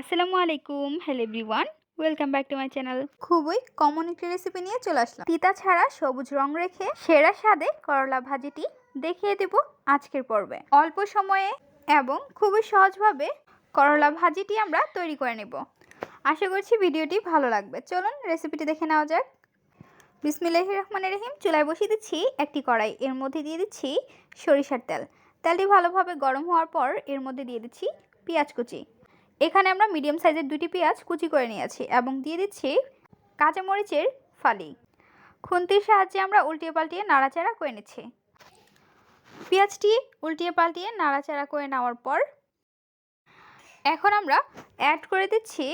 আসসালামু আলাইকুম hello everyone welcome back to my channel খুবই কমন একটি রেসিপি নিয়ে চলে আসলাম। তিতা ছাড়া সবুজ রং রেখে সেরা স্বাদে করলা ভাজিটি দেখিয়ে দেব আজকের পর্বে। অল্প সময়ে এবং খুবই সহজভাবে করলা ভাজিটি আমরা তৈরি করে নেব। আশা করছি ভিডিওটি ভালো লাগবে। চলুন রেসিপিটি দেখে নেওয়া যাক। বিসমিল্লাহ রহমান রহিম, চুলায় বসিয়ে দিচ্ছি একটি কড়াই। এর মধ্যে দিয়ে দিচ্ছি সরিষার তেল। তেলটি ভালোভাবে গরম হওয়ার পর এর মধ্যে দিয়ে দিচ্ছি পেঁয়াজ কুচি। এখানে আমরা মিডিয়াম সাইজের দুটি পেঁয়াজ কুচি করে নিয়েছি এবং দিয়ে দিচ্ছি কাঁচামরিচের ফালি। খুন্তির সাহায্যে আমরা উল্টিয়ে পাল্টিয়ে নাড়াচাড়া করে নিচ্ছি। পেঁয়াজটি উল্টিয়ে পাল্টিয়ে নাড়াচাড়া করে নেওয়ার পর এখন আমরা অ্যাড করে দিচ্ছি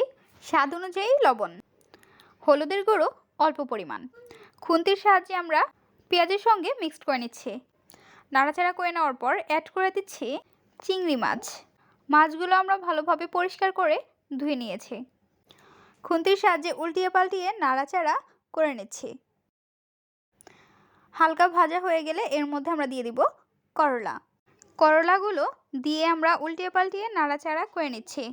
স্বাদ অনুযায়ী লবণ, হলুদের গুঁড়ো অল্প পরিমাণ। খুন্তির সাহায্যে আমরা পেঁয়াজের সঙ্গে মিক্সড করে নিচ্ছি। নাড়াচাড়া করে নেওয়ার পর অ্যাড করে দিচ্ছি চিংড়ি মাছ। মাছগুলো আমরা ভালোভাবে পরিষ্কার করে ধুয়ে নিয়েছি। খুন্তির সাহায্যে উল্টিয়ে পাল্টিয়ে নাড়াচাড়া করে নিচ্ছি। হালকা ভাজা হয়ে গেলে এর মধ্যে আমরা দিয়ে দিব করলা। করলাগুলো দিয়ে আমরা উল্টিয়ে পাল্টিয়ে নাড়াচাড়া করে নিচ্ছি।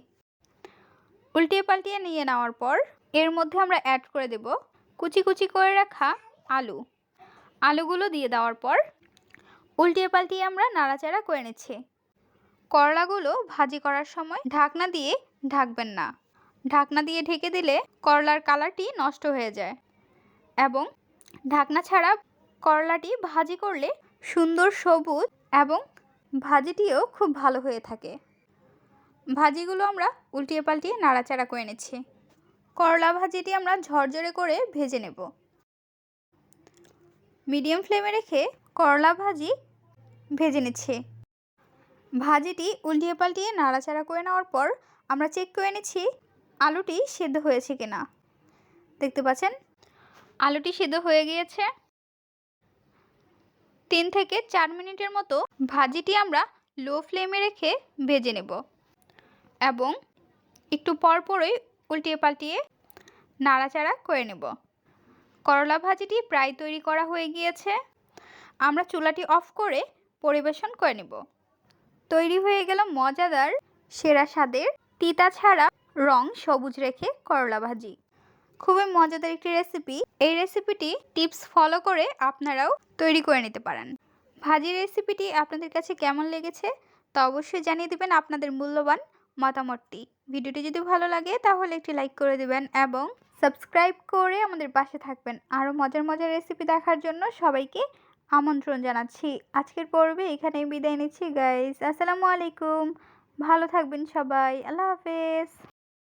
উল্টিয়ে পাল্টিয়ে নিয়ে নেওয়ার পর এর মধ্যে আমরা অ্যাড করে দেব কুচি কুচি করে রাখা আলু। আলুগুলো দিয়ে দেওয়ার পর উল্টিয়ে পাল্টিয়ে আমরা নাড়াচাড়া করে নিচ্ছি। করলাগুলো ভাজি করার সময় ঢাকনা দিয়ে ঢাকবেন না। ঢাকনা দিয়ে ঢেকে দিলে করলার কালারটি নষ্ট হয়ে যায় এবং ঢাকনা ছাড়া করলাটি ভাজি করলে সুন্দর সবুজ এবং ভাজিটিও খুব ভালো হয়ে থাকে। ভাজিগুলো আমরা উল্টিয়ে পাল্টিয়ে নাড়াচাড়া করে নিচ্ছি। করলা ভাজিটি আমরা ঝরঝরে করে ভেজে নেব। মিডিয়াম ফ্লেমে রেখে করলা ভাজি ভেজে নিচ্ছি। ভাজিটি উল্টিয়ে পাল্টিয়ে নাড়াচাড়া করে নেওয়ার পর আমরা চেক করে নিচ্ছি আলুটি সেদ্ধ হয়েছে কিনা। দেখতে পাচ্ছেন? আলুটি সেদ্ধ হয়ে গিয়েছে। তিন থেকে চার মিনিটের মতো ভাজিটি আমরা লো ফ্লেমে রেখে ভেজে নেব এবং একটু পরপরই উল্টিয়ে পাল্টিয়ে নাড়াচাড়া করে নেব। করলা ভাজিটি প্রায় তৈরি করা হয়ে গিয়েছে। আমরা চুলাটি অফ করে পরিবেশন করে নেব। তৈরি হয়ে গেল মজাদার সেরা স্বাদের তিতা ছাড়া রং সবুজ রেখে করলা ভাজি। খুবই মজাদার একটি রেসিপি এই রেসিপিটি টিপস ফলো করে আপনারাও তৈরি করে নিতে পারেন। ভাজির রেসিপিটি আপনাদের কাছে কেমন লেগেছে তা অবশ্যই জানিয়ে দেবেন আপনাদের মূল্যবান মতামতটি। ভিডিওটি যদি ভালো লাগে তাহলে একটি লাইক করে দেবেন এবং সাবস্ক্রাইব করে আমাদের পাশে থাকবেন। আরও মজার মজার রেসিপি দেখার জন্য সবাইকে আমন্ত্রণ জানাচ্ছি। আজকের পর্বে এখানে বিদায় নিচ্ছি গাইজ আসসালামু আলাইকুম। ভালো থাকবেন সবাই। আল্লাহ হাফেজ।